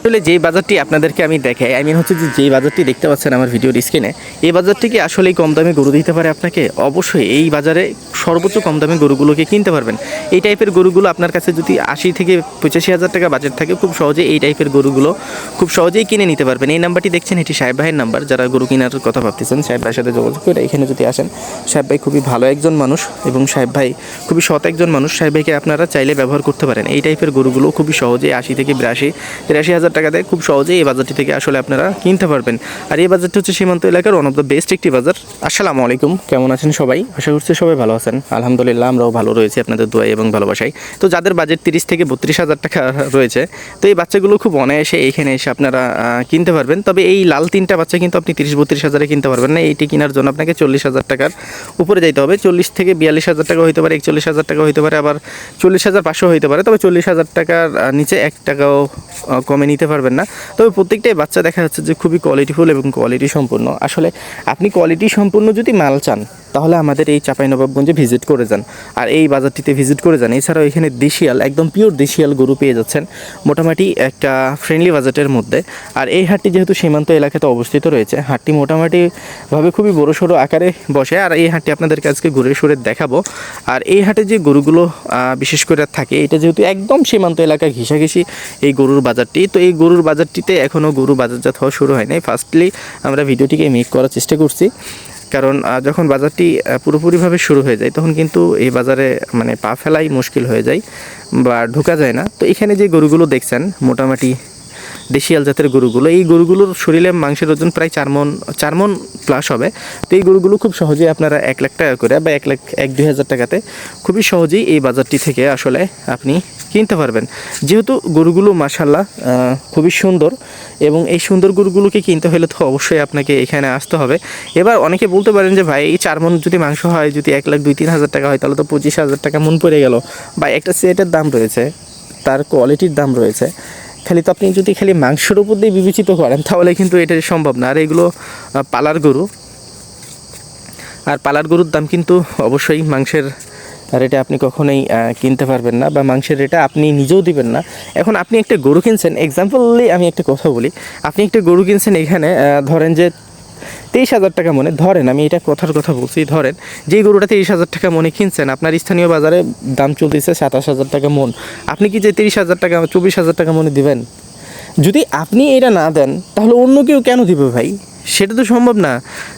আসলে যে বাজারটি আপনাদেরকে আমি দেখাই আই মিন হচ্ছে যে যেই বাজারটি দেখতে পাচ্ছেন আমার ভিডিওর স্ক্রিনে এই বাজারটিকে আসলেই কম দামে গরু দিতে পারে আপনাকে? অবশ্যই এই বাজারে সর্বোচ্চ কম দামে গরুগুলোকে কিনতে পারবেন। এই টাইপের গরুগুলো আপনার কাছে যদি আশি থেকে পঁচাশি হাজার টাকা বাজেট থাকে, খুব সহজে এই টাইপের গরুগুলো খুব সহজেই কিনে নিতে পারবেন। এই নাম্বারটি দেখছেন, এটি সাহেব ভাইয়ের নাম্বার যারা গরু কেনার কথা ভাবতেছেন, সাহেব ভাইয়ের সাথে যোগাযোগ করে এখানে যদি আসেন, সাহেব ভাই খুবই ভালো একজন মানুষ এবং সাহেব ভাই খুবই সৎ একজন মানুষ। সাহেব ভাইকে আপনারা চাইলে ব্যবহার করতে পারেন। এই টাইপের গরুগুলো খুবই সহজে আশি থেকে বিরাশি, তিরাশি হাজার টাকা দেয়। খুব সহজেই এই বাজারটি থেকে আসলে আপনারা কিনতে পারবেন। আর এই বাজারটি হচ্ছে সীমান্ত এলাকার ওয়ান অফ দ্য বেস্ট একটি বাজার। আসসালামু আলাইকুম। কেমন আছেন সবাই? আশা করছি সবাই ভালো আছেন। আলহামদুলিল্লাহ, আমরাও ভালো রয়েছি আপনাদের দোয়াই এবং ভালোবাসাই তো যাদের বাজেট তিরিশ থেকে বত্রিশ হাজার টাকা রয়েছে, তো এই বাচ্চাগুলো খুব অনায়াসে এইখানে এসে আপনারা কিনতে পারবেন। তবে এই লাল তিনটা বাচ্চা কিন্তু আপনি তিরিশ বত্রিশ হাজারে কিনতে পারবেন না। এইটি কেনার জন্য আপনাকে চল্লিশ হাজার টাকার উপরে যাইতে হবে। চল্লিশ থেকে বিয়াল্লিশ হাজার টাকা হতে পারে, একচল্লিশ হাজার টাকা হতে পারে, আবার চল্লিশ হাজার পাঁচশো হতে পারে। তবে চল্লিশ হাজার টাকার নিচে এক টাকাও কমে নিতে পারবেন না। তবে প্রত্যেকটাই বাচ্চা দেখা যাচ্ছে যে খুবই কোয়ালিটিফুল এবং কোয়ালিটি সম্পূর্ণ। আসলে আপনি কোয়ালিটি সম্পূর্ণ যদি মাল চান তাহলে আমাদের এই চাঁপাইনবাবগঞ্জে ভিজিট করে যান। আর এই বাজারটিতে ভিজিট করে যান। এছাড়াও এখানে দেশিয়াল, একদম পিওর দেশিয়াল গরু পেয়ে যাচ্ছেন। মোটামুটি একটা ফ্রেন্ডলি বাজেটের মধ্যে। আর এই হাটটি যেহেতু সীমান্ত এলাকাতে অবস্থিত রয়েছে, হাটটি মোটামুটিভাবে খুবই বড় সড়ো আকারে বসে। আর এই হাটটি আপনাদেরকে আজকে ঘুরে সুরে দেখাবো। আর এই হাটে যে গরুগুলো বিশেষ করে থাকে, এটা যেহেতু একদম সীমান্ত এলাকায় ঘিসাঘিসি এই গরুর বাজারটি। তো এই গরুর বাজারটিতে এখনও গরু বাজারজাত হওয়া শুরু হয় নাই ফার্স্টলি আমরা ভিডিওটিকে মেক করার চেষ্টা করছি। কারণ যখন বাজারটি পুরোপুরিভাবে শুরু হয়ে যায়, তখন কিন্তু এই বাজারে মানে পা ফেলাই মুশকিল হয়ে যায় বা ঢোকা যায় না। তো এখানে যে গরুগুলো দেখছেন, মোটামুটি দেশিয়াল জাতের গরুগুলো, এই গরুগুলোর শরীরে মাংসের ওজন প্রায় চার মন চার মন প্লাস হবে। তো এই গরুগুলো খুব সহজেই আপনারা এক লাখ টাকা করে বা এক লাখ, এক দুই হাজার টাকাতে খুবই সহজেই এই বাজারটি থেকে আসলে আপনি কিনতে পারবেন। যেহেতু গরুগুলো মাসাল্লাহ খুবই সুন্দর এবং এই সুন্দর গরুগুলোকে কিনতে হলে তো অবশ্যই আপনাকে এখানে আসতে হবে। এবার অনেকে বলতে পারেন যে, ভাই, এই চার মন যদি মাংস হয়, যদি এক লাখ দুই, তিন হাজার টাকা হয়, তাহলে তো পঁচিশ হাজার টাকা মন পড়ে গেল। বা একটা সেটের দাম রয়েছে, তার কোয়ালিটির দাম রয়েছে। খালি তো আপনি যদি খালি মাংসের উপর দিয়ে বিবেচিত করেন, তাহলে কিন্তু এটা সম্ভব না। আর এগুলো পালার গরু। আর পালার গরুর দাম কিন্তু অবশ্যই মাংসের রেটে আপনি কখনোই কিনতে পারবেন না বা মাংসের রেটে আপনি নিজেও দিবেন না। এখন আপনি একটা গরু কিনছেন এক্সাম্পললি আমি একটা কথা বলি। আপনি একটা গরু কিনছেন এখানে ধরেন যে তেইশ হাজার টাকা মনে, ধরেন আমি এটা কথার কথা বলছি, ধরেন যেই গরুটা তেইশ হাজার টাকা মনে কিনছেন, আপনার স্থানীয় বাজারে দাম চলতেছে সাতাশ হাজার টাকা মন। আপনি কি যে তিরিশ হাজার টাকা, চব্বিশ হাজার টাকা মনে দিবেন? যদি আপনি এটা না দেন, তাহলে অন্য কেউ কেন দিবে ভাই? সেটা তো সম্ভব না।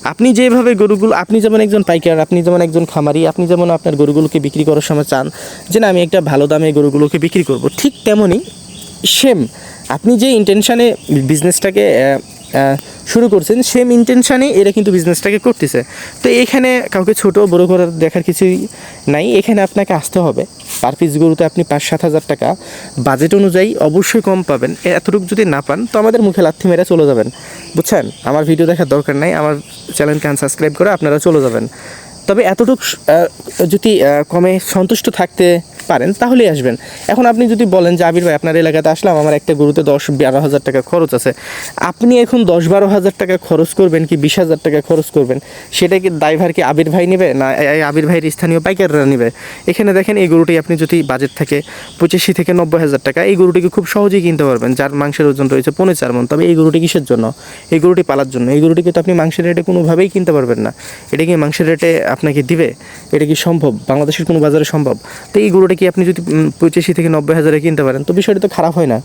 আপনি যেভাবে গরুগুলো আপনি যেমন একজন পাইকার, আপনি যেমন একজন খামারি, আপনি যেমন আপনার গরুগুলোকে বিক্রি করার সময় চান যে, না, আমি একটা ভালো দামে গরুগুলোকে বিক্রি করব। ঠিক তেমনই সেম। আপনি যে ইন্টেনশানে বিজনেসটাকে শুরু করছেন, সেম ইন্টেনশানে এরা কিন্তু বিজনেসটাকে করতেছে। তো এখানে কাউকে ছোট বড় করার দেখার কিছুই নাই। এখানে আপনাকে আসতে হবে। পার পিস গরুতে আপনি পাঁচ, সাত হাজার টাকা। বাজেট অনুযায়ী অবশ্যই কম পাবেন। এতটুকু যদি না পান, তো আমাদের মুখে লাথি মেরে চলে যাবেন। বুঝছেন? আমার ভিডিও দেখার দরকার নাই। আমার চ্যানেলকে আনসাবস্ক্রাইব করে আপনারা চলে যাবেন। তবে এতটুকু যদি কমে সন্তুষ্ট থাকতে পারেন, তাহলেই আসবেন। এখন আপনি যদি বলেন যে, আবির ভাই, আপনার এলাকাতে আসলাম, আমার একটা গরুতে দশ, বারো হাজার টাকা খরচ আছে। আপনি এখন দশ, বারো হাজার টাকা খরচ করবেন কি বিশ হাজার টাকা খরচ করবেন? সেটা কি ড্রাইভার কি আবির ভাই নেবে? না এই আবির ভাইয়ের স্থানীয় পাইকাররা নেবে? এখানে দেখেন, এই গরুটি আপনি যদি বাজেট থাকে পঁচাশি থেকে নব্বই হাজার টাকা, এই গরুটিকে খুব সহজেই কিনতে পারবেন। যার মাংসের ওজন রয়েছে পনেরো চার মন। তবে এই গরুটি কিসের জন্য? এই গরুটি পালার জন্য। এই গরুটিকে তো আপনি মাংসের রেটে কোনোভাবেই কিনতে পারবেন না। এটা কি মাংসের রেটে আপনাকে দিবে, এটা কি সম্ভব? বাংলাদেশের কোনো বাজারে সম্ভব? তো এই গরুটা কি আপনি যদি পঁচাশি থেকে নব্বই হাজারে কিনতে পারেন, তো বিষয়টা তো খারাপ হয় না।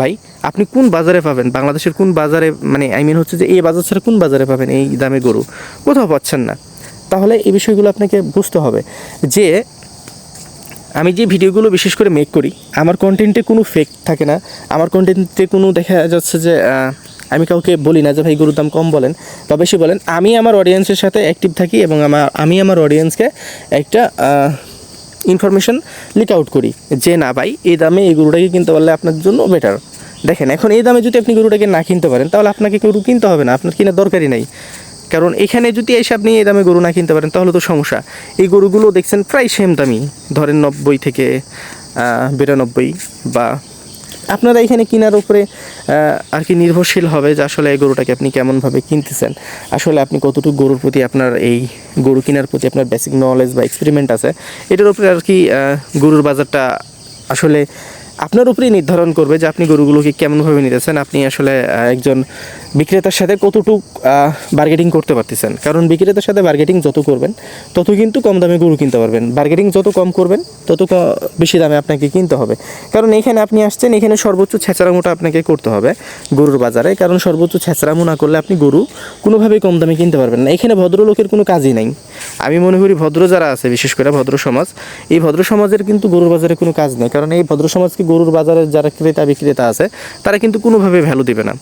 ভাই, আপনি কোন বাজারে পাবেন? বাংলাদেশের কোন বাজারে মানে আই মিন হচ্ছে যে এই বাজার ছাড়া কোন বাজারে পাবেন এই দামে গরু? কোথাও পাচ্ছেন না। তাহলে এই বিষয়গুলো আপনাকে বুঝতে হবে যে, আমি যে ভিডিওগুলো বিশেষ করে মেক করি, আমার কন্টেন্টে কোনো ফেক থাকে না। আমার কন্টেন্টে কোনো দেখা যাচ্ছে যে আমি কাউকে বলি না যে, ভাই, গরুর দাম কম বলেন। তবে সে বলেন, আমি আমার অডিয়েন্সের সাথে অ্যাক্টিভ থাকি এবং আমার, আমি আমার অডিয়েন্সকে একটা ইনফরমেশন লিক আউট করি যে, না, ভাই, এই দামে এই গরুটাকে কিনতে পারলে আপনার জন্য বেটার দেখেন, এখন এই দামে যদি আপনি গরুটাকে না কিনতে পারেন, তাহলে আপনাকে গরু কিনতে হবে না, আপনার কেনার দরকারই নাই। কারণ এখানে যদি এসে আপনি এই দামে গরু না কিনতে পারেন, তাহলে তো সমস্যা। এই গরুগুলো দেখছেন প্রায় সেম দামি ধরেন নব্বই থেকে বিরানব্বই বা আপনারা এখানে কেনার উপরে আর কি নির্ভরশীল হবে যে আসলে এই গরুটাকে আপনি কেমনভাবে কিনতেছেন। আসলে আপনি কতটুকু গরুর প্রতি আপনার এই গরু কেনার প্রতি আপনার বেসিক নলেজ বা এক্সপেরিমেন্ট আছে, এটার উপরে আর কি গরুর বাজারটা আসলে আপনার উপরেই নির্ধারণ করবে যে আপনি গরুগুলোকে কেমনভাবে নিতেছেন, আপনি আসলে একজন বিক্রেতার সাথে কতটুক বার্গেটিং করতে পারতেছেন। কারণ বিক্রেতার সাথে বার্গেটিং যত করবেন, তত কিন্তু কম দামে গরু কিনতে পারবেন। বার্গেটিং যত কম করবেন, তত বেশি দামে আপনাকে কিনতে হবে। কারণ এখানে আপনি আসছেন, এখানে সর্বোচ্চ ছেঁচড়ামোটা আপনাকে করতে হবে গরুর বাজারে। কারণ সর্বোচ্চ ছেঁচড়ামো না করলে আপনি গরু কোনোভাবেই কম দামে কিনতে পারবেন না। এখানে ভদ্রলোকের কোনো কাজই নাই। আমি মনে করি ভদ্র যারা আছে, বিশেষ করে ভদ্র সমাজ, এই ভদ্র সমাজের কিন্তু গরুর বাজারে কোনো কাজ নেই। কারণ এই ভদ্র সমাজকে গরুর বাজারের যারা ক্রেতা, বিক্রেতা আছে, তারা কিন্তু কোনোভাবে ভ্যালু দিবে না।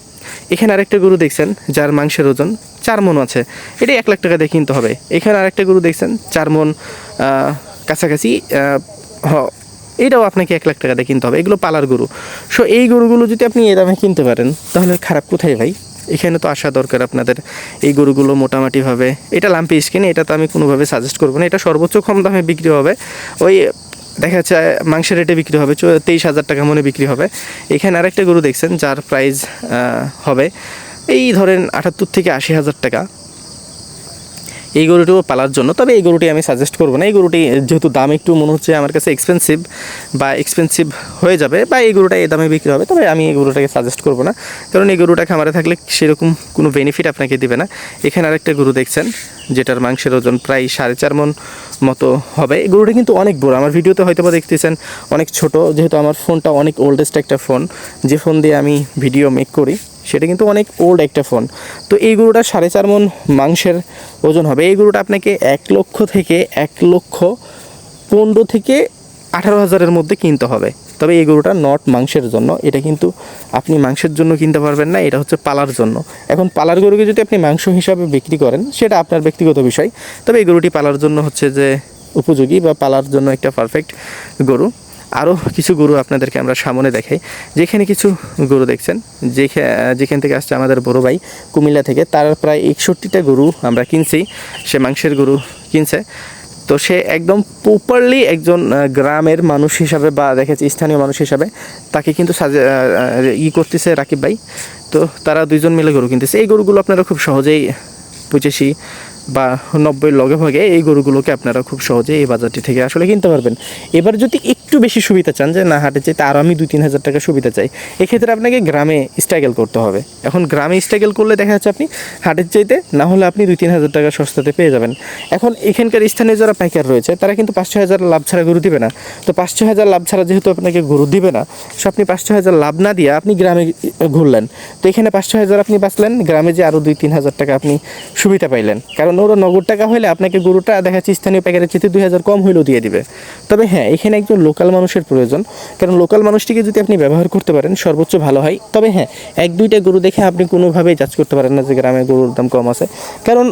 এখানে আরেকটা গরু দেখছেন, যার মাংসের ওজন চার মন আছে। এটা এক লাখ টাকা দিয়ে কিনতে হবে। এখানে আরেকটা গরু দেখছেন, চার মন কাছাকাছি হ, এটাও আপনাকে এক লাখ টাকা দিয়ে কিনতে হবে। এগুলো পালার গরু। সো এই গরুগুলো যদি আপনি এ দামে কিনতে পারেন, তাহলে খারাপ কোথায় ভাই? এখানে তো আসা দরকার আপনাদের। এই গরুগুলো মোটামুটিভাবে, এটা লাম্পি স্কিন এটা তো আমি কোনোভাবে সাজেস্ট করব না। এটা সর্বোচ্চ কম দামে বিক্রি হবে। ওই দেখা যাচ্ছে, মাংসের রেটে বিক্রি হবে তেইশ হাজার টাকা মনে বিক্রি হবে। এখানে আরেকটা গরু দেখছেন, যার প্রাইস হবে এই ধরেন আটাত্তর থেকে আশি হাজার টাকা। এই গরুটিও পালার জন্য, তবে এই গরুটি আমি সাজেস্ট করব না। এই গরুটি যেহেতু দাম একটু মনে হচ্ছে আমার কাছে এক্সপেন্সিভ বা এক্সপেন্সিভ হয়ে যাবে বা এই গরুটা এই দামে বিক্রি হবে, তবে আমি এই গরুটাকে সাজেস্ট করব না। কারণ এই গরুটা খামারে থাকলে সেরকম কোনো বেনিফিট আপনাকে দেবে না। এখানে আরেকটা গরু দেখছেন, যেটার মাংসের ওজন প্রায় সাড়ে চার মন মতো হবে। এই গরুটা কিন্তু অনেক বড়, আমার ভিডিওতে হয়তো বা দেখতেছেন অনেক ছোট, যেহেতু আমার ফোনটা অনেক ওল্ডেস্ট একটা ফোন। যে ফোন দিয়ে আমি ভিডিও মেক করি সেটা কিন্তু অনেক ওল্ড একটা ফোন তো এই গরুটা সাড়ে চার মন মাংসের ওজন হবে। এই গরুটা আপনাকে এক লক্ষ থেকে এক লক্ষ পনেরো থেকে আঠারো হাজারের মধ্যে কিনতে হবে। তবে এই গরুটা নট মাংসের জন্য। এটা কিন্তু আপনি মাংসের জন্য কিনতে পারবেন না, এটা হচ্ছে পালার জন্য। এখন পালার গরুকে যদি আপনি মাংস হিসাবে বিক্রি করেন, সেটা আপনার ব্যক্তিগত বিষয়। তবে এই গরুটি পালার জন্য হচ্ছে যে উপযোগী বা পালার জন্য একটা পারফেক্ট গরু। আরও কিছু গরু আপনাদেরকে আমরা সামনে দেখাই। যেখানে কিছু গরু দেখছেন, যেখা- যেখান থেকে আসছে আমাদের বড় ভাই কুমিল্লা থেকে, তার প্রায় একষট্টিটা গরু আমরা কিনছি, সে মাংসের গরু কিনছে। তো সে একদম প্রপারলি একজন গ্রামের মানুষ হিসাবে বা দেখেছি স্থানীয় মানুষ হিসাবে তাকে কিন্তু সাজে ই করতেছে রাকিব ভাই। তো তারা দুইজন মিলে গরু কিনতেছে। এই গরুগুলো আপনারা খুব সহজেই পঁচাশি বা নব্বই লগে ভাগে এই গরুগুলোকে আপনারা খুব সহজে এই বাজারটি থেকে আসলে কিনতে পারবেন। এবার যদি একটু বেশি সুবিধা চান যে না, হাটে চাইতে আরও আমি দুই তিন হাজার টাকা সুবিধা চাই, এক্ষেত্রে আপনাকে গ্রামে স্ট্রাগল করতে হবে। এখন গ্রামে স্ট্রাগল করলে দেখা যাচ্ছে আপনি হাটের চাইতে না হলে আপনি দুই তিন হাজার টাকা সস্তাতে পেয়ে যাবেন। এখন এখানকার স্থানীয় যারা পাইকার রয়েছে, তারা কিন্তু পাঁচ ছয় হাজার লাভ ছাড়া গরু দিবে না। তো পাঁচ ছয় হাজার লাভ ছাড়া যেহেতু আপনাকে গরু দিবে না, সো আপনি পাঁচ ছয় হাজার লাভ না দিয়ে আপনি গ্রামে ঘুরলেন। তো এখানে পাঁচ ছয় হাজার আপনি বাঁচলেন, গ্রামে যে আরও দুই তিন হাজার টাকা আপনি সুবিধা পাইলেন। কারণ ওরা নগদ টাকা হলে আপনাকে গরুটা, দেখা যাচ্ছে স্থানীয় প্যাকেটের চেয়ে দুই হাজার কম হইলেও দিয়ে দিবে। তবে হ্যাঁ এখানে একজন লোকাল মানুষের প্রয়োজন। কারণ লোকাল মানুষটিকে যদি আপনি ব্যবহার করতে পারেন, সর্বোচ্চ ভালো হয়। তবে হ্যাঁ এক, দুইটা গরু দেখে আপনি কোনোভাবেই জাজ করতে পারেন না যে গ্রামে গরুর দাম কম আছে। কারণ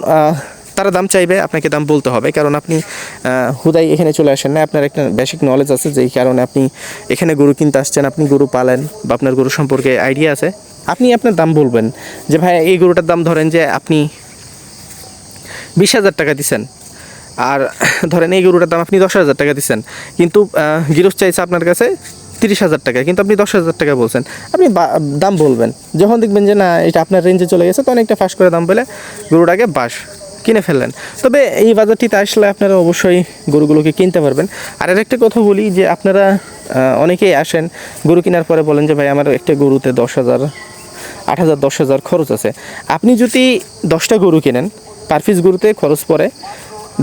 তারা দাম চাইবে, আপনাকে দাম বলতে হবে। কারণ আপনি হুদাই এখানে চলে আসেন না। আপনার একটা বেসিক নলেজ আছে যেই কারণে আপনি এখানে গরু কিনতে আসছেন, আপনি গরু পালেন বা আপনার গরু সম্পর্কে আইডিয়া আছে। আপনি আপনার দাম বলবেন যে, ভাই, এই গরুটার দাম ধরেন যে আপনি বিশ হাজার টাকা দিচ্ছেন আর ধরেন এই গরুটার দাম আপনি দশ হাজার টাকা দিচ্ছেন কিন্তু গিরস চাইছে আপনার কাছে তিরিশ হাজার টাকা, কিন্তু আপনি দশ হাজার টাকা বলছেন। আপনি দাম বলবেন। যখন দেখবেন যে, না, এটা আপনার রেঞ্জে চলে গেছে তখন একটা ফাঁস করে দাম বলে গরুটাকে বাস কিনে ফেললেন। তবে এই বাজারটিতে আসলে আপনারা অবশ্যই গরুগুলোকে কিনতে পারবেন। আর আরেকটা কথা বলি যে, আপনারা অনেকেই আসেন গরু কেনার পরে বলেন যে, ভাই, আমার একটা গরুতে দশ হাজার, আট হাজার, দশ হাজার খরচ আছে। আপনি যদি দশটা গরু কেনেন পার পিস গরুতে খরচ পড়ে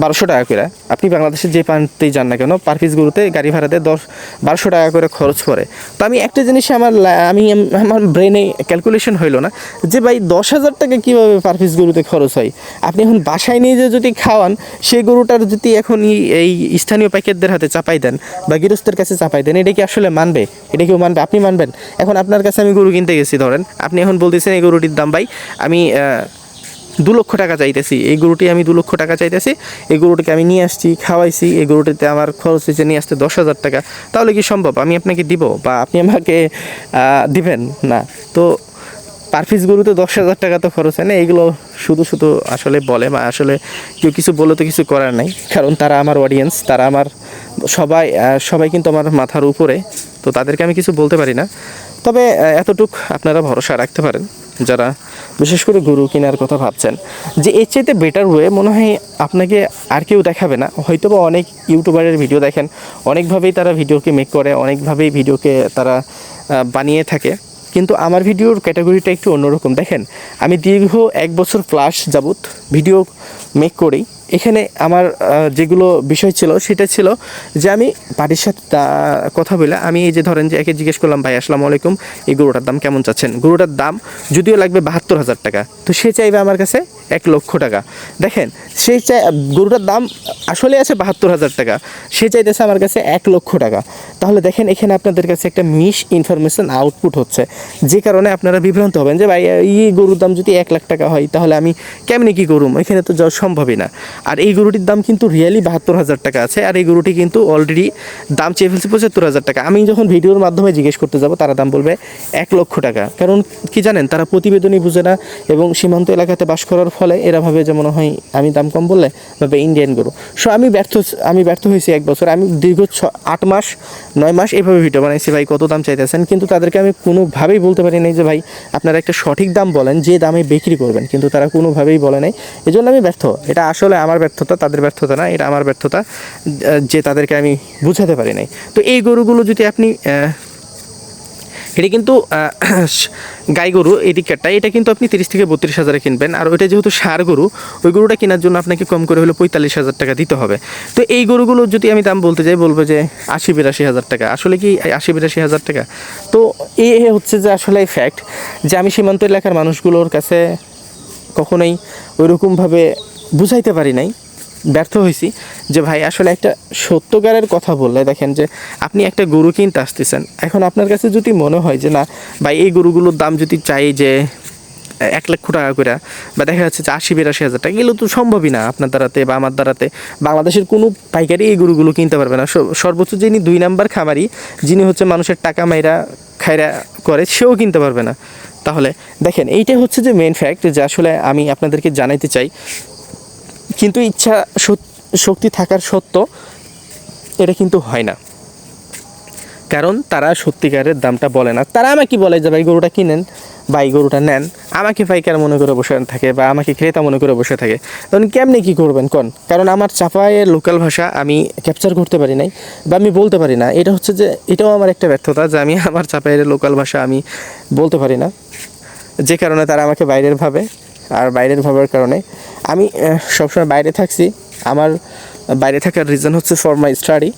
বারোশো টাকা করে। আপনি বাংলাদেশে যে প্রান্তেই যান না কেন, পার পিস গরুতে গাড়ি ভাড়াতে দশ, বারোশো টাকা করে খরচ পড়ে। তো আমি একটা জিনিস আমার আমি, আমার ব্রেনে ক্যালকুলেশন হইল না যে ভাই দশ হাজার টাকা কীভাবে পার পিস গরুতে খরচ হয়? আপনি এখন বাসায় নিয়ে যে যদি খাওয়ান সেই গরুটার যদি এখন এই স্থানীয় প্যাকেটদের হাতে চাপাই দেন বা গৃহস্থের কাছে চাপাই দেন, এটা কি আসলে মানবে? এটা কেউ মানবে? আপনি মানবেন? এখন আপনার কাছে আমি গরু কিনতে গেছি, ধরেন। আপনি এখন বলতেছেন এই গরুটির দাম ভাই, আমি দু লক্ষ টাকা চাইতেছি। এই গরুটি আমি দু লক্ষ টাকা চাইতেছি, এই গরুটিকে আমি নিয়ে আসছি, খাওয়াইছি, এই গরুটিতে আমার খরচ হয়েছে নিয়ে আসতে দশ হাজার টাকা। তাহলে কি সম্ভব? আমি আপনাকে দিব বা আপনি আমাকে দিবেন? না। তো পার পিস গরুতে দশ হাজার টাকা তো খরচ হয় না এগুলো শুধু শুধু আসলে বলে বা আসলে কেউ কিছু বলে তো কিছু করার নাই। কারণ তারা আমার অডিয়েন্স তারা আমার সবাই সবাই কিন্তু আমার মাথার উপরে, তো তাদেরকে আমি কিছু বলতে পারি না। তবে এতটুক আপনারা ভরসা রাখতে পারেন। যারা বিশেষ করে গরু কেনার কথা ভাবছেন, যে এর চাইতে বেটার ওয়ে মনে হয় আপনাকে আর কেউ দেখাবে না। হয়তো বা অনেক ইউটিউবারের ভিডিও দেখেন, অনেকভাবেই তারা ভিডিওকে মেক করে, অনেকভাবেই ভিডিওকে তারা বানিয়ে থাকে। কিন্তু আমার ভিডিওর ক্যাটাগরিটা একটু অন্যরকম। দেখেন, আমি দীর্ঘ এক বছর প্লাস যাবত ভিডিও মেক করি এখানে আমার যেগুলো বিষয় ছিল সেটা ছিল যে আমি বাড়ির সাথে কথা বলে আমি এই যে ধরেন যে একে জিজ্ঞেস করলাম, ভাই, আসসালামু আলাইকুম, এই গরুটার দাম কেমন চাচ্ছেন? গরুটার দাম যদিও লাগবে বাহাত্তর হাজার টাকা, তো সে চাইবে আমার কাছে এক লক্ষ টাকা। দেখেন সেই চাই, গরুটার দাম আসলে আছে বাহাত্তর হাজার টাকা, সে চাইতেছে আমার কাছে এক লক্ষ টাকা। তাহলে দেখেন, এখানে আপনাদের কাছে একটা মিস ইনফরমেশন আউটপুট হচ্ছে, যে কারণে আপনারা বিভ্রান্ত হবেন যে, ভাই, এই গরুর দাম যদি এক লাখ টাকা হয়, তাহলে আমি কেমনি কী করুম? এখানে তো যাওয়া সম্ভবই না। আর এই গরুটির দাম কিন্তু রিয়েলি বাহাত্তর হাজার টাকা আছে, আর এই গরুটি কিন্তু অলরেডি দাম চেয়ে ফেলছে পঁচাত্তর হাজার টাকা। আমি যখন ভিডিওর মাধ্যমে জিজ্ঞেস করতে যাব, তারা দাম বলবে এক লক্ষ টাকা। কারণ কি জানেন, তারা প্রতিবেদনই বুঝে না এবং সীমান্ত এলাকাতে বাস করার ফলে এরা ভাবে যে মনে হয় আমি দাম কম বললে ভাবে ইন্ডিয়ান গরু। সো আমি ব্যর্থ আমি ব্যর্থ হয়েছি এক বছর। আমি দীর্ঘ ছ, আট মাস, নয় মাস এভাবে ভিডিও বানাইছি ভাই, কত দাম চাইতেছেন? কিন্তু তাদেরকে আমি কোনোভাবেই বলতে পারি নাই যে ভাই, আপনারা একটা সঠিক দাম বলেন, যে দামে বিক্রি করবেন। কিন্তু তারা কোনোভাবেই বলে নাই। এই জন্য আমি ব্যর্থ। এটা আসলে আমার ব্যর্থতা, তাদের ব্যর্থতা না, এটা আমার ব্যর্থতা, যে তাদেরকে আমি বুঝাতে পারি নাই। তো এই গরুগুলো যদি আপনি এটা কিন্তু গাই গরু এই দিকটা এটা কিন্তু আপনি তিরিশ থেকে বত্রিশ হাজারে কিনবেন, আর ওইটা যেহেতু সার গরু, ওই গরুটা কেনার জন্য আপনাকে কম করে হলে পঁয়তাল্লিশ হাজার টাকা দিতে হবে। তো এই গরুগুলো যদি আমি দাম বলতে যাই, বলব যে আশি বিরাশি হাজার টাকা। আসলে কি আশি বিরাশি হাজার টাকা? তো এ হচ্ছে যে আসলে ফ্যাক্ট যে আমি সীমান্ত এলাকার মানুষগুলোর কাছে কখনোই ওইরকমভাবে বুঝাইতে পারি নাই, ব্যর্থ হয়েছি যে ভাই আসলে একটা সত্যকারের কথা বললে, দেখেন যে আপনি একটা গরু কিনতে আসতেছেন, এখন আপনার কাছে যদি মনে হয় যে না, ভাই এই গরুগুলোর দাম যদি চাই যে এক লক্ষ টাকা করে, বা দেখা যাচ্ছে যে আশি, বিরাশি হাজার টাকা, এগুলো তো সম্ভবই না আপনার দ্বারাতে বা আমার দ্বারাতে। বাংলাদেশের কোনো পাইকারি এই গরুগুলো কিনতে পারবে না। সর্বোচ্চ যিনি দুই নাম্বার খামারি, যিনি হচ্ছে মানুষের টাকা মাইরা খায়রা করে, সেও কিনতে পারবে না। তাহলে দেখেন, এইটাই হচ্ছে যে মেন ফ্যাক্ট যে আসলে আমি আপনাদেরকে জানাইতে চাই কিন্তু ইচ্ছা শক্তি থাকার সত্ত্বেও এটা কিন্তু হয় না। কারণ তারা সত্যিকারের দামটা বলে না। তারা আমাকে বলে যে, ভাই, গরুটা কিনেন এই গরুটা নেন। আমাকে পাইকার মনে করে বসে থাকে বা আমাকে ক্রেতা মনে করে বসে থাকে। তখন কেমনি কী করবেন, কন? কারণ আমার চাপায়ের লোকাল ভাষা আমি ক্যাপচার করতে পারি নাই বা আমি বলতে পারি না। এটা হচ্ছে যে, এটাও আমার একটা ব্যর্থতা যে, আমি আমার চাপায়ের লোকাল ভাষা আমি বলতে পারি না। যে কারণে তারা আমাকে বাইরের ভাবে আর বাইরের ভাবার কারণে। আমি সবসময় বাইরে থাকছি। আমার বাইরে থাকার রিজন হচ্ছে ফর মাই স্টাডি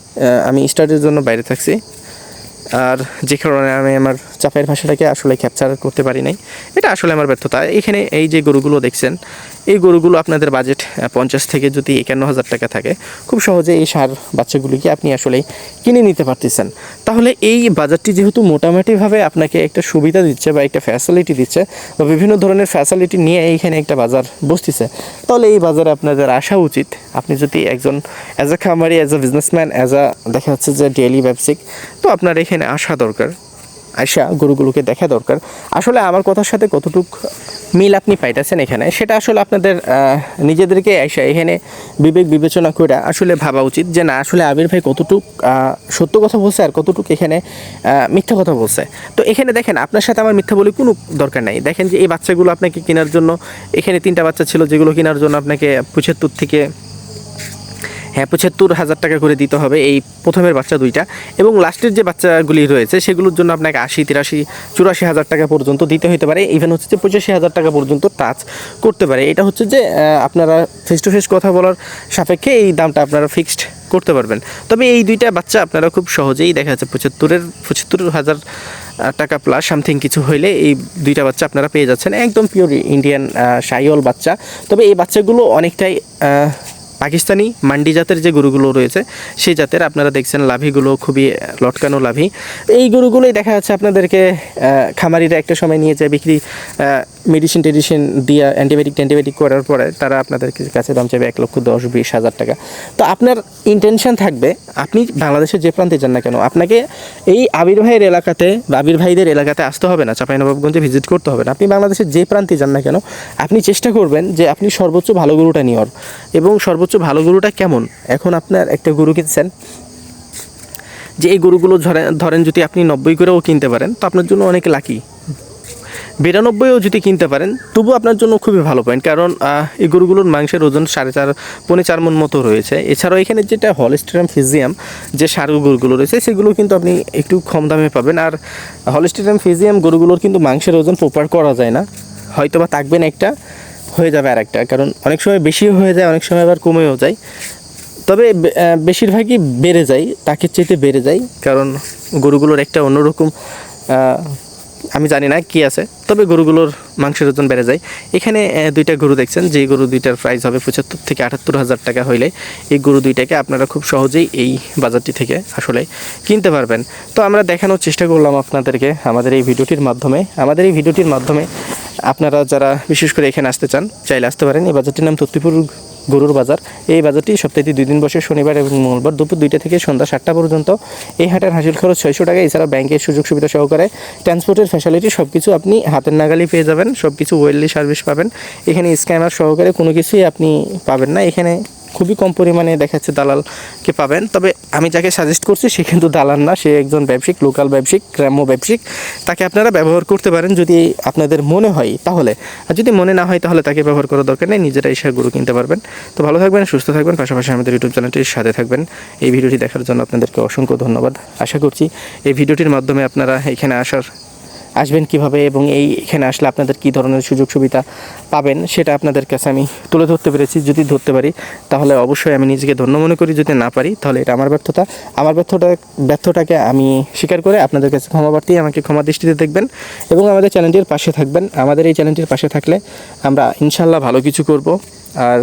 আমি স্টাডির জন্য বাইরে থাকছি। আর যে কারণে আমি আমার চাপের ভাষাটাকে আসলে ক্যাপচার করতে পারি নাই। এটা আসলে আমার ব্যর্থতা। এখানে এই যে গরুগুলো দেখছেন, এই গরুগুলো আপনাদের বাজেট পঞ্চাশ থেকে যদি একান্ন হাজার টাকা থাকে, খুব সহজে এই সার বাচ্চাগুলিকে আপনি আসলে কিনে নিতে পারতেছেন। তাহলে এই বাজারটি যেহেতু মোটামুটিভাবে আপনাকে একটা সুবিধা দিচ্ছে বা একটা ফ্যাসিলিটি দিচ্ছে, বা বিভিন্ন ধরনের ফ্যাসিলিটি নিয়ে এইখানে একটা বাজার বসতেছে, তাহলে এই বাজারে আপনাদের আসা উচিত। আপনি যদি একজন অ্যাজ আ খামারি as a businessman as a দেখা যাচ্ছে যে ডেইলি ব্যবসায়িক, তো আপনার এখানে আসা দরকার। আয়সা গরুগুলোকে দেখা দরকার। আসলে আমার কথার সাথে কতটুক মিল আপনি পাইতেছেন এখানে, সেটা আসলে আপনাদের নিজেদেরকে আয়সা এখানে বিবেক বিবেচনা করে আসলে ভাবা উচিত যে না, আসলে আবির ভাই কতটুক সত্য কথা বলছে আর কতটুক এখানে মিথ্যা কথা বলছে। তো এখানে দেখেন, আপনার সাথে আমার মিথ্যা বলে কোনো দরকার নাই। দেখেন যে এই বাচ্চাগুলো আপনাকে কেনার জন্য, এখানে তিনটা বাচ্চা ছিল যেগুলো কেনার জন্য আপনাকে পঁচাত্তর থেকে হ্যাঁ পঁচাত্তর হাজার টাকা করে দিতে হবে এই প্রথমের বাচ্চা দুইটা। এবং লাস্টের যে বাচ্চাগুলি রয়েছে, সেগুলোর জন্য আপনাকে আশি, তিরাশি, চুরাশি হাজার টাকা পর্যন্ত দিতে হতে পারে। ইভেন হচ্ছে যে পঁচাশি হাজার টাকা পর্যন্ত টাচ করতে পারে। এটা হচ্ছে যে আপনারা ফেস টু ফেস কথা বলার সাপেক্ষে এই দামটা আপনারা ফিক্সড করতে পারবেন। তবে এই দুইটা বাচ্চা আপনারা খুব সহজেই দেখা যাচ্ছে পঁচাত্তরের, পঁচাত্তর হাজার টাকা প্লাস সামথিং কিছু হইলে এই দুইটা বাচ্চা আপনারা পেয়ে যাচ্ছেন। একদম পিওর ইন্ডিয়ান সাইওয়াল বাচ্চা। তবে এই বাচ্চাগুলো অনেকটাই পাকিস্তানি মান্ডি জাতের যে গরুগুলো রয়েছে, সেই জাতের আপনারা দেখছেন লাভিগুলো খুবই লটকানো লাভি। এই গরুগুলোই দেখা যাচ্ছে আপনাদেরকে খামারিরা একটা সময় নিয়ে যায়, বিক্রি মেডিসিন টেডিসিন দিয়ে অ্যান্টিবায়োটিক ট্যান্টিবায়োটিক করার পরে তারা আপনাদের কাছে দাম চাইবে এক লক্ষ দশ, বিশ হাজার টাকা। তো আপনার ইন্টেনশন থাকবে, আপনি বাংলাদেশের যে প্রান্তে যান না কেন, আপনাকে এই আবির ভাইয়ের এলাকাতে আবির ভাইদের এলাকাতে আসতে হবে না, চাঁপাইনবাবগঞ্জে ভিজিট করতে হবে না। আপনি বাংলাদেশের যে প্রান্তে যান না কেন, আপনি চেষ্টা করবেন যে আপনি সর্বোচ্চ ভালো গরুটা নেওয়ার। এবং সর্বোচ্চ ভালো গরুটা কেমন? এখন আপনার একটা গরু কিনছেন, যে এই গরুগুলো ধরেন ধরেন যদি আপনি নব্বই করেও কিনতে পারেন, তো আপনার জন্য অনেক লাকি বিরানব্বইও যদি কিনতে পারেন তবু আপনার জন্য খুবই ভালো পয়েন্ট কারণ এই গরুগুলোর মাংসের ওজন সাড়ে চার, পৌনে চার মন মতো রয়েছে। এছাড়াও এখানে যেটা হলস্টেরাম ফিজিয়াম যে সার গরুগুলো রয়েছে, সেগুলো কিন্তু আপনি একটু কম দামে পাবেন। আর হলস্টেরাম ফিজিয়াম গরুগুলোর কিন্তু মাংসের ওজন প্রপার করা যায় না। হয়তো বা থাকবেন একটা, হয়ে যাবে আর একটা কারণ অনেক সময় বেশিও হয়ে যায়, অনেক সময় আবার কমেও যায়। তবে বেশিরভাগই বেড়ে যায় তাকে চেতে বেড়ে যায়, কারণ গরুগুলোর একটা অন্যরকম আমি জানি না কি আছে, তবে গরুগুলোর মাংসের ওজন বেড়ে যায়। এখানে দুইটা গরু দেখছেন, যে গরু দুইটার প্রাইস হবে পঁচাত্তর থেকে আটাত্তর হাজার টাকা হইলে এই গরু দুইটাকে আপনারা খুব সহজেই এই বাজারটি থেকে আসলে কিনতে পারবেন। তো আমরা দেখানোর চেষ্টা করলাম আপনাদেরকে আমাদের এই ভিডিওটির মাধ্যমে। আমাদের এই ভিডিওটির মাধ্যমে আপনারা যারা বিশেষ করে এখানে আসতে চান, চাইলে আসতে পারেন। এই বাজারটির নাম তত্তিপুর গরুর বাজার। এই বাজারটি সপ্তাহে দুই দিন বসে শনিবার এবং মঙ্গলবার দুপুর দুইটা থেকে সন্ধ্যা সাতটা পর্যন্ত। এই হাটের হাসিল খরচ ছয়শো টাকা। এছাড়া ব্যাংকের সুযোগ সুবিধা সহকারে ট্রান্সপোর্টের ফ্যাসিলিটি সব কিছু আপনি হাতের নাগালি পেয়ে যাবেন। সব কিছু ওয়েললি সার্ভিস পাবেন। এখানে স্ক্যানার সহকারে কোনো কিছুই আপনি পাবেন না। এখানে খুবই কম পরিমাণে দেখা যাচ্ছে দালালকে পাবেন। তবে আমি যাকে সাজেস্ট করছি, সে কিন্তু দালাল না, সে একজন ব্যবসায়িক লোকাল ব্যবসায়িক, গ্রাম্য ব্যবসায়িক। তাকে আপনারা ব্যবহার করতে পারেন যদি আপনাদের মনে হয় তাহলে। আর যদি মনে না হয় তাহলে তাকে ব্যবহার করার দরকার নেই নিজেরা এসে গরু কিনতে পারবেন। তো ভালো থাকবেন, সুস্থ থাকবেন, পাশাপাশি আমাদের ইউটিউব চ্যানেলটির সাথে থাকবেন। এই ভিডিওটি দেখার জন্য আপনাদেরকে অসংখ্য ধন্যবাদ। আশা করছি এই ভিডিওটির মাধ্যমে আপনারা এখানে আসার আসবেন কীভাবে এবং এই এখানে আসলে আপনাদের কী ধরনের সুযোগ সুবিধা পাবেন, সেটা আপনাদের কাছে আমি তুলে ধরতে পেরেছি। যদি ধরতে পারি, তাহলে অবশ্যই আমি নিজেকে ধন্য মনে করি। যদি না পারি, তাহলে এটা আমার ব্যর্থতা। আমার ব্যর্থতা ব্যর্থটাকে আমি স্বীকার করে আপনাদের কাছে ক্ষমাপ্রার্থী আমাকে ক্ষমা দৃষ্টিতে দেখবেন এবং আমাদের চ্যানেলটির পাশে থাকবেন। আমাদের এই চ্যানেলটির পাশে থাকলে আমরা ইনশাল্লাহ ভালো কিছু করব। আর